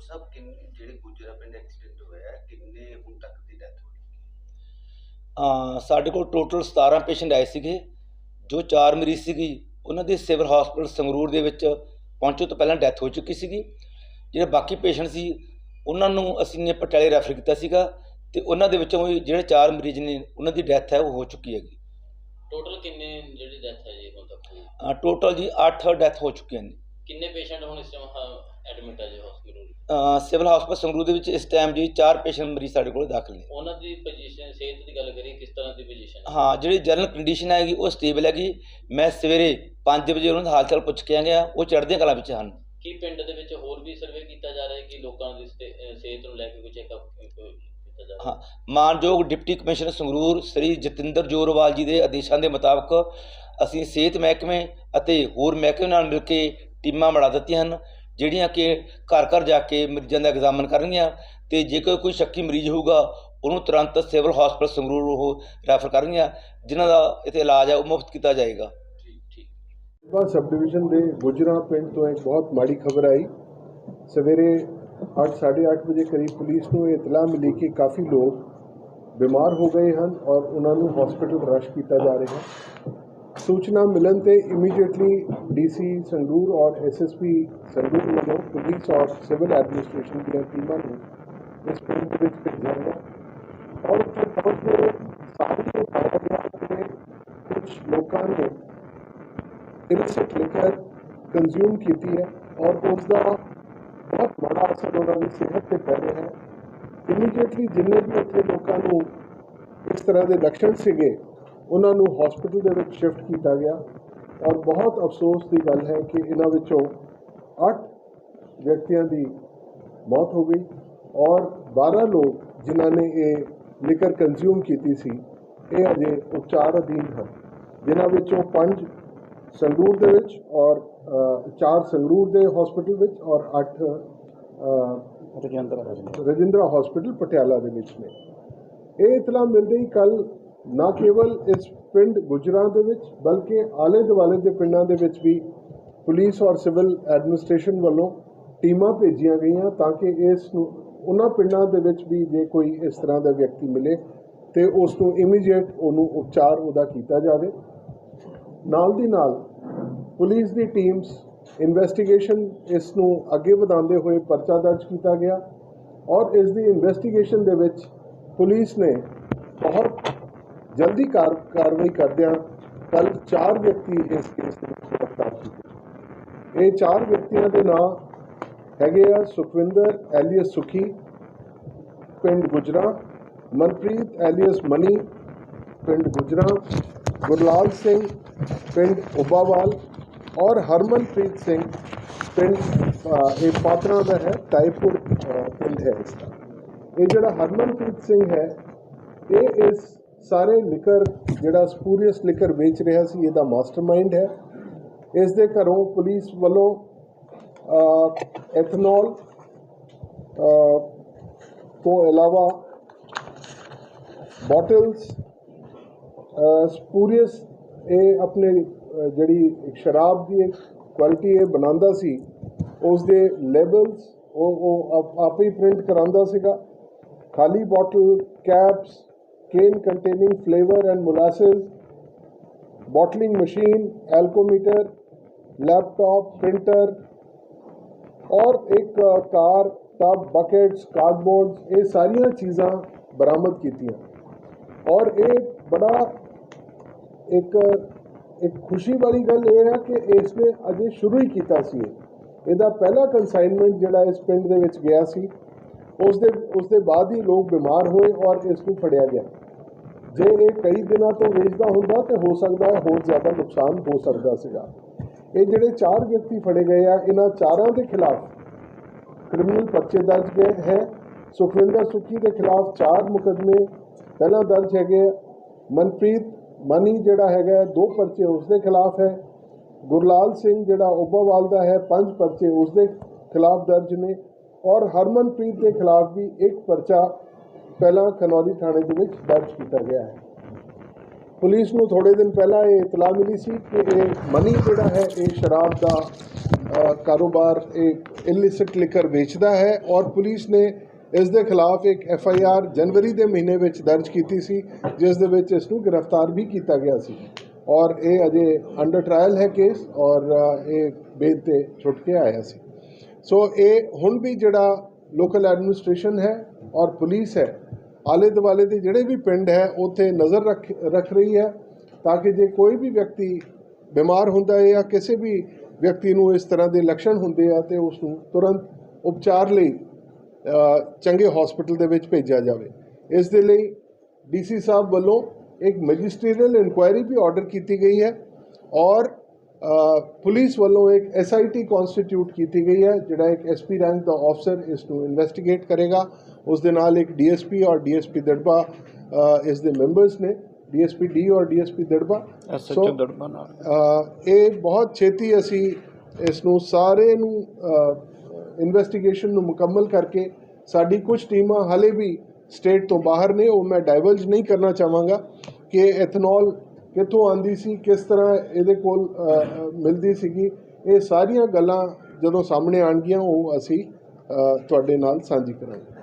Doctor ਸਾਹਿਬ ਕਿੰਨੇ ਜਿਹੜੇ ਗੁਜਰਾ ਪਿੰਡ ਐਕਸੀਡੈਂਟ ਹੋਇਆ ਹੈ, ਕਿੰਨੇ ਹੁਣ ਤੱਕ ਦੀ ਡੈਥ ਹੋ ਚੁੱਕੀ ਅ, ਸਾਡੇ ਕੋਲ ਟੋਟਲ 17 ਪੇਸ਼ੈਂਟ ਆਏ ਸੀਗੇ ਜੋ ਚਾਰ ਮਰੀਜ਼ ਸੀਗੀ ਉਹਨਾਂ ਦੀ ਸਿਵਲ ਹਸਪੀਟਲ ਸੰਗਰੂਰ ਦੇ ਵਿੱਚ ਪਹੁੰਚਣ ਤੋਂ ਪਹਿਲਾਂ ਡੈਥ ਹੋ ਚੁੱਕੀ ਸੀਗੀ। ਜਿਹੜੇ ਬਾਕੀ ਪੇਸ਼ੈਂਟ ਸੀ ਉਹਨਾਂ ਨੂੰ ਅਸੀਂ ਨੇ ਪਟਿਆਲੇ ਰੈਫਰ ਕੀਤਾ ਸੀਗਾ ਤੇ ਉਹਨਾਂ ਦੇ ਵਿੱਚੋਂ ਵੀ ਜਿਹੜੇ ਚਾਰ ਮਰੀਜ਼ ਨੇ ਉਹਨਾਂ ਦੀ ਡੈਥ ਹੈ ਉਹ ਹੋ ਚੁੱਕੀ ਹੈਗੀ। ਟੋਟਲ ਕਿੰਨੇ ਜਿਹੜੀ ਡੈਥ ਹੈ ਜੀ ਹੁਣ ਤੱਕ? ਟੋਟਲ ਜੀ 8 ਡੈਥ ਹੋ ਚੁੱਕੀਆਂ ਨੇ। ਕਿੰਨੇ ਪੇਸ਼ੈਂਟ ਹੁਣ ਇਸ ਟਾਈਮ ਐਡਮਿਟ ਹੈ ਜੀ ਹਸਪੀਟਲ ਅ, ਸਿਵਲ ਹਸਪੀਟਲ ਸੰਗਰੂਰ ਦੇ ਵਿੱਚ ਇਸ ਟਾਈਮ ਜੀ ਚਾਰ ਪੇਸ਼ੈਂਟ ਮਰੀਜ਼ ਸਾਡੇ ਕੋਲ ਦਾਖਲ ਨੇ। ਉਹਨਾਂ ਦੀ ਪੋਜੀਸ਼ਨ ਸਿਹਤ ਦੀ ਗੱਲ ਕਰੀਏ ਕਿਸ ਤਰ੍ਹਾਂ ਦੀ ਪੋਜੀਸ਼ਨ ਹੈ ਹਾਂ ਜਿਹੜੀ ਜਨਰਲ ਕੰਡੀਸ਼ਨ ਹੈਗੀ ਉਹ ਸਟੇਬਲ ਹੈਗੀ। ਮੈਂ ਸਵੇਰੇ 5 ਵਜੇ ਉਹਨਾਂ ਦਾ ਹਾਲ ਚਾਲ ਪੁੱਛ ਕੇ ਆ ਗਿਆ ਉਹ ਚੜ੍ਹਦੀਆਂ ਕਲਾ ਵਿੱਚ ਹਨ। ਕੀ ਪਿੰਡ ਦੇ ਵਿੱਚ ਹੋਰ ਵੀ ਸਰਵੇ ਕੀਤਾ ਜਾ ਰਿਹਾ ਹੈ ਕਿ ਲੋਕਾਂ ਦੀ ਸਤੇ- ਅਹ ਸਿਹਤ ਨੂੰ ਲੈ ਕੇ ਕੋਈ ਚੈੱਕਅਪ ਕੀਤਾ ਜਾ ਰਿਹਾ? ਹਾਂ ਮਾਨਯੋਗ ਡਿਪਟੀ ਕਮਿਸ਼ਨਰ ਸੰਗਰੂਰ ਸ੍ਰੀ ਜਤਿੰਦਰ ਜੋਰਵਾਲ ਜੀ ਦੇ ਆਦੇਸ਼ਾਂ ਦੇ ਮੁਤਾਬਕ ਅਸੀਂ ਸਿਹਤ ਮਹਿਕਮੇ ਅਤੇ ਹੋਰ ਮਹਿਕਮੇ ਨਾਲ ਮਿਲ ਕੇ ਟੀਮਾਂ ਬਣਾ ਦਿੱਤੀਆਂ ਹਨ ਜਿਹੜੀਆਂ ਕਿ ਘਰ ਘਰ ਜਾ ਕੇ ਮਰੀਜ਼ਾਂ ਦਾ ਐਗਜ਼ਾਮਨ ਕਰਨਗੀਆਂ ਤੇ ਜੇਕਰ ਕੋਈ ਸ਼ੱਕੀ ਮਰੀਜ਼ ਹੋਊਗਾ ਉਹਨੂੰ ਤੁਰੰਤ ਸਿਵਲ ਹਸਪਤਾਲ ਸੰਗਰੂਰ ਉਹ ਰੈਫਰ ਕਰਨਗੀਆਂ ਜਿਨ੍ਹਾਂ ਦਾ ਇੱਥੇ ਇਲਾਜ ਹੈ ਉਹ ਮੁਫਤ ਕੀਤਾ ਜਾਏਗਾ। ਠੀਕ ਠੀਕ। ਬਾ ਸਬ ਡਿਵੀਜ਼ਨ ਦੇ ਗੁਜਰਾ ਪਿੰਡ ਤੋਂ ਇੱਕ ਬਹੁਤ ਮਾੜੀ ਖਬਰ ਆਈ। ਸਵੇਰੇ 8:30 ਵਜੇ ਕਰੀਬ ਪੁਲਿਸ ਨੂੰ ਇਹ ਇਤਲਾਹ ਮਿਲੀ ਕਿ ਕਾਫੀ ਲੋਕ ਬਿਮਾਰ ਹੋ ਗਏ ਹਨ ਔਰ ਉਹਨਾਂ ਨੂੰ ਹਸਪੀਟਲ ਰਸ਼ ਕੀਤਾ ਜਾ ਰਿਹਾ। ਹੈ ਸੂਚਨਾ ਮਿਲਣ ਤੇ ਇਮੀਡੀਏਟਲੀ ਡੀਸੀ ਸੰਗਰੂਰ ਔਰ ਐਸਐਸਪੀ ਸੰਗਰੂਰ ਵੱਲੋਂ ਪੁਲਿਸ ਔਰ ਸਿਵਲ ਐਡਮਿਨਿਸਟ੍ਰੇਸ਼ਨ ਦੀਆਂ ਟੀਮਾਂ ਨੂੰ ਇਸ ਪਿੰਡ ਦੇ ਵਿੱਚ ਭੇਜਿਆ ਗਿਆ ਔਰ ਉੱਥੇ ਪਹੁੰਚ ਕੇ ਸਾਹਮਣੇ ਪਾਇਆ ਗਿਆ ਕਿ ਕੁਝ ਲੋਕਾਂ ਨੇ ਇਲਿਸਿਟ ਲਿਕਰ ਕੰਜ਼ਿਊਮ ਕੀਤੀ ਹੈ ਔਰ ਉਸ ਦਾ ਬਹੁਤ ਮਾੜਾ ਅਸਰ ਉਹਨਾਂ ਦੀ ਸਿਹਤ ਤੇ ਪੈ ਰਿਹਾ ਹੈ ਇਮੀਡੀਏਟਲੀ ਜਿੰਨੇ ਵੀ ਉੱਥੇ ਲੋਕਾਂ ਨੂੰ ਇਸ ਉਹਨਾਂ ਨੂੰ ਹਸਪੀਟਲ ਦੇ ਵਿੱਚ ਸ਼ਿਫਟ ਕੀਤਾ ਗਿਆ ਔਰ ਬਹੁਤ ਅਫਸੋਸ ਦੀ ਗੱਲ ਹੈ ਕਿ ਇਹਨਾਂ ਵਿੱਚੋਂ 8 ਵਿਅਕਤੀਆਂ ਦੀ ਮੌਤ ਹੋ ਗਈ ਔਰ 12 ਲੋਕ ਜਿਨ੍ਹਾਂ ਨੇ ਇਹ ਲਿਕਰ ਕੰਜ਼ਿਊਮ ਕੀਤੀ ਸੀ ਇਹ ਅਜੇ ਉਪਚਾਰ ਅਧੀਨ ਹਨ। ਜਿਨ੍ਹਾਂ ਵਿੱਚੋਂ 5 ਸੰਗਰੂਰ ਦੇ ਵਿੱਚ ਔਰ 4 ਸੰਗਰੂਰ ਦੇ ਹਸਪੀਟਲ ਵਿੱਚ ਔਰ 8 ਰਜਿੰਦਰਾ ਹਸਪੀਟਲ ਪਟਿਆਲਾ ਦੇ ਵਿੱਚ ਨੇ। ਇਹ ਇਤਲਾ ਮਿਲਦੇ ਹੀ ਕੱਲ ਨਾ ਕੇਵਲ ਇਸ ਪਿੰਡ ਗੁਜਰਾਂ ਦੇ ਵਿੱਚ, ਬਲਕਿ ਆਲੇ ਦੁਆਲੇ ਦੇ ਪਿੰਡਾਂ ਦੇ ਵਿੱਚ ਵੀ ਪੁਲਿਸ ਔਰ ਸਿਵਲ ਐਡਮਿਨਿਸਟ੍ਰੇਸ਼ਨ ਵੱਲੋਂ ਟੀਮਾਂ ਭੇਜੀਆਂ ਗਈਆਂ ਤਾਂ ਕਿ ਇਸ ਨੂੰ, ਉਹਨਾਂ ਪਿੰਡਾਂ ਦੇ ਵਿੱਚ ਵੀ ਜੇ ਕੋਈ ਇਸ ਤਰ੍ਹਾਂ ਦਾ ਵਿਅਕਤੀ ਮਿਲੇ ਤੇ ਉਸ ਨੂੰ ਇਮੀਡੀਏਟ ਉਹਨੂੰ ਉਪਚਾਰ ਉਹਦਾ ਕੀਤਾ ਜਾਵੇ। ਨਾਲ ਦੀ ਨਾਲ ਪੁਲਿਸ ਦੀ ਟੀਮਸ ਇਨਵੈਸਟੀਗੇਸ਼ਨ ਇਸ ਨੂੰ ਅੱਗੇ ਵਧਾਉਂਦੇ ਹੋਏ ਪਰਚਾ ਦਰਜ ਕੀਤਾ ਗਿਆ ਔਰ ਇਸ ਦੀ ਇਨਵੈਸਟੀਗੇਸ਼ਨ ਦੇ ਵਿੱਚ ਪੁਲਿਸ ਨੇ ਬਹੁਤ ਜਲਦੀ ਕਾਰ, ਕਾਰਵਾਈ ਕਰਦਿਆਂ ਕੱਲ ਚਾਰ ਵਿਅਕਤੀ ਇਸ ਕੇਸ ਦੇ ਵਿੱਚ ਗ੍ਰਿਫਤਾਰ ਕੀਤੇ ਇਹ ਚਾਰ ਵਿਅਕਤੀਆਂ ਦੇ ਨਾਮ ਹੈਗੇ ਆ ਸੁਖਵਿੰਦਰ, ਐਲੀਅਸ ਸੁਖੀ, ਪਿੰਡ ਗੁਜਰਾ, ਮਨਪ੍ਰੀਤ, ਐਲੀਅਸ ਮਨੀ, ਪਿੰਡ ਗੁਜਰਾ, ਗੁਰਲਾਲ ਸਿੰਘ, ਪਿੰਡ ਉਬਾਵਾਲ ਔਰ ਹਰਮਨਪ੍ਰੀਤ ਸਿੰਘ, ਪਿੰਡ ਇਹ ਪਾਤਰਾ ਦਾ ਹੈ ਤਾਇਪੁਰ ਪਿੰਡ ਹੈ ਇਸ ਦਾ। ਇਹ ਜਿਹੜਾ ਹਰਮਨਪ੍ਰੀਤ ਸਿੰਘ ਹੈ, ਇਹ ਇਸ ਸਾਰੇ ਲਿਕਰ ਜਿਹੜਾ ਸਪੂਰੀਅਸ ਲਿਕਰ ਵੇਚ ਰਿਹਾ ਸੀ, ਇਹਦਾ ਮਾਸਟਰਮਾਈਂਡ ਹੈ। ਇਸ ਦੇ ਘਰੋਂ ਪੁਲਿਸ ਵੱਲੋਂ ਐਥਨੋਲ ਤੋਂ ਇਲਾਵਾ ਬੋਟਲਸ ਸਪੂਰੀਅਸ, ਇਹ ਆਪਣੇ ਜਿਹੜੀ ਸ਼ਰਾਬ ਦੀ ਇੱਕ ਕੁਆਲਿਟੀ ਇਹ ਬਣਾਉਂਦਾ ਸੀ, ਉਸ ਦੇ ਲੇਬਲਸ ਉਹ ਉਹ ਆਪ- ਆਪੇ ਹੀ ਪ੍ਰਿੰਟ ਕਰਾਉਂਦਾ ਸੀਗਾ। ਖਾਲੀ bottle caps can containing flavour and molasses bottling machine alcometer laptop printer ਔਰ ਇੱਕ ਅ, ਕਾਰ ਟਬ ਬਕੇਟਸ ਕਾਰਡਬੋਰਡ ਇਹ ਸਾਰੀਆਂ ਚੀਜ਼ਾਂ ਬਰਾਮਦ ਕੀਤੀਆਂ ਔਰ ਇਹ ਬੜਾ ਇੱਕ ਇੱਕ ਖੁਸ਼ੀ ਵਾਲੀ ਗੱਲ ਇਹ ਹੈ ਕਿ ਇਸ ਨੇ ਅਜੇ ਸ਼ੁਰੂ ਹੀ ਕੀਤਾ ਸੀ ਇਹਦਾ ਪਹਿਲਾ ਕਨਸਾਈਨਮੈਂਟ ਜਿਹੜਾ ਇਸ ਪਿੰਡ ਦੇ ਵਿੱਚ ਗਿਆ ਸੀ ਉਸ ਦੇ ਉਸ ਦੇ ਬਾਅਦ ਹੀ ਲੋਕ ਬਿਮਾਰ ਹੋਏ ਔਰ ਇਸ ਨੂੰ ਫੜਿਆ ਗਿਆ ਜੇ ਇਹ ਕਈ ਦਿਨਾਂ ਤੋਂ ਵੇਚਦਾ ਹੁੰਦਾ ਤੇ ਹੋ ਸਕਦਾ ਹੈ ਹੋਰ ਜ਼ਿਆਦਾ ਨੁਕਸਾਨ ਹੋ ਸਕਦਾ ਸੀਗਾ। ਇਹ ਜਿਹੜੇ ਚਾਰ ਵਿਅਕਤੀ ਫੜੇ ਗਏ ਆ, ਇਹਨਾਂ ਚਾਰਾਂ ਦੇ ਖਿਲਾਫ ਕ੍ਰਿਮੀਨਲ ਪਰਚੇ ਦਰਜ ਗਏ ਹੈ। ਸੁਖਵਿੰਦਰ ਸੁੱਖੀ ਦੇ ਖਿਲਾਫ ਚਾਰ ਮੁਕਦਮੇ ਪਹਿਲਾਂ ਦਰਜ ਹੈਗੇ ਆ। ਮਨਪ੍ਰੀਤ ਮਨੀ ਜਿਹੜਾ ਹੈਗਾ, ਦੋ ਪਰਚੇ ਉਸ ਦੇ ਖਿਲਾਫ ਹੈ। ਗੁਰਲਾਲ ਸਿੰਘ ਜਿਹੜਾ ਓਬਾਵਾਲ ਦਾ ਹੈ, ਪੰਜ ਪਰਚੇ ਉਸ ਦੇ ਖਿਲਾਫ ਦਰਜ ਨੇ। ਔਰ ਹਰਮਨਪ੍ਰੀਤ ਦੇ ਖਿਲਾਫ ਵੀ ਇੱਕ ਪਰਚਾ ਪਹਿਲਾਂ ਖਨੌਰੀ ਥਾਣੇ ਦੇ ਵਿੱਚ ਦਰਜ ਕੀਤਾ ਗਿਆ ਹੈ। ਪੁਲਿਸ ਨੂੰ ਥੋੜੇ ਦਿਨ ਪਹਿਲਾਂ ਇਹ ਇਤਲਾਹ ਮਿਲੀ ਸੀ ਕਿ ਇਹ ਮਨੀ ਜਿਹੜਾ ਹੈ, ਇਹ ਸ਼ਰਾਬ ਦਾ ਕਾਰੋਬਾਰ, ਇਹ ਇਲਿਸਿਟ ਲਿਕਰ ਵੇਚਦਾ ਹੈ ਔਰ ਪੁਲਿਸ ਨੇ ਇਸ ਦੇ ਖਿਲਾਫ ਇੱਕ ਐਫ ਆਈ ਆਰ ਜਨਵਰੀ ਦੇ ਮਹੀਨੇ ਵਿੱਚ ਦਰਜ ਕੀਤੀ ਸੀ, ਜਿਸ ਦੇ ਵਿੱਚ ਇਸ ਨੂੰ ਗ੍ਰਿਫਤਾਰ ਵੀ ਕੀਤਾ ਗਿਆ ਸੀ। ਔਰ ਇਹ ਅਜੇ ਅੰਡਰ ਟ੍ਰਾਇਲ ਹੈ ਕੇਸ ਔਰ ਇਹ ਬੇਲ ਤੇ ਛੁੱਟ ਕੇ ਆਇਆ ਸੀ। ਸੋ ਇਹ ਹੁਣ ਵੀ ਜਿਹੜਾ ਲੋਕਲ ਐਡਮਿਨਿਸਟ੍ਰੇਸ਼ਨ ਹੈ ਔਰ ਪੁਲਿਸ ਹੈ ਆਲੇ ਦੁਆਲੇ ਦੇ ਜਿਹੜੇ ਵੀ ਪਿੰਡ ਹੈ, ਉੱਥੇ ਨਜ਼ਰ ਰੱਖ ਰੱਖ ਰਹੀ ਹੈ ਤਾਂ ਕਿ ਜੇ ਕੋਈ ਵੀ ਵਿਅਕਤੀ ਬਿਮਾਰ ਹੁੰਦਾ ਹੈ ਜਾਂ ਕਿਸੇ ਵੀ ਵਿਅਕਤੀ ਨੂੰ ਇਸ ਤਰ੍ਹਾਂ ਦੇ ਲੱਛਣ ਹੁੰਦੇ ਆ ਤੇ ਉਸ ਨੂੰ ਤੁਰੰਤ ਉਪਚਾਰ ਲਈ ਚੰਗੇ ਹਸਪੀਟਲ ਦੇ ਵਿੱਚ ਭੇਜਿਆ ਜਾਵੇ। ਇਸ ਦੇ ਲਈ ਡੀਸੀ ਸਾਹਿਬ ਵੱਲੋਂ ਇੱਕ ਮੈਜਿਸਟਰੀਅਲ ਇਨਕੁਆਇਰੀ ਵੀ ਆਰਡਰ ਕੀਤੀ ਗਈ ਹੈ ਔਰ ਪੁਲਿਸ ਵੱਲੋਂ ਇੱਕ ਐਸਆਈਟੀ ਕਨਸਟੀਟਿਊਟ ਕੀਤੀ ਗਈ ਹੈ ਜਿਹੜਾ ਇੱਕ ਐਸਪੀ ਰੈਂਕ ਦਾ ਅਫਸਰ ਇਸ ਨੂੰ ਇਨਵੈਸਟੀਗੇਟ ਕਰੇਗਾ। ਉਸ ਦੇ ਨਾਲ ਇੱਕ ਡੀਐਸਪੀ ਔਰ ਡੀਐਸਪੀ ਦੜਬਾ ਇਸ ਦੇ ਮੈਂਬਰਸ ਨੇ ਡੀਐਸਪੀ ਡੀ ਔਰ ਡੀਐਸਪੀ ਦੜਬਾ। ਸੋ, ਦੜਬਾ ਨਾਲ। ਇਹ ਬਹੁਤ ਛੇਤੀ ਅਸੀਂ ਇਸ ਨੂੰ ਸਾਰੇ ਨੂੰ ਇਨਵੈਸਟੀਗੇਸ਼ਨ ਨੂੰ ਮੁਕੰਮਲ ਕਰਕੇ ਸਾਡੀ ਕੁਝ ਟੀਮਾਂ ਹਲੇ ਵੀ ਸਟੇਟ ਤੋਂ ਬਾਹਰ ਨੇ ਉਹ ਮੈਂ ਡਾਈਵਰਜ ਨਹੀਂ ਕਰਨਾ ਚਾਹਾਂਗਾ ਕਿ ਐਥਨੋਲ ਕਿੱਥੋਂ ਆਂਦੀ ਸੀ, ਕਿਸ ਤਰ੍ਹਾਂ ਇਹਦੇ ਕੋਲ ਮਿਲਦੀ ਸੀਗੀ, ਇਹ ਸਾਰੀਆਂ ਗੱਲਾਂ ਜਦੋਂ ਸਾਹਮਣੇ ਆਣਗੀਆਂ ਉਹ ਅਸੀਂ ਤੁਹਾਡੇ ਨਾਲ ਸਾਂਝੀ ਕਰਾਂਗੇ।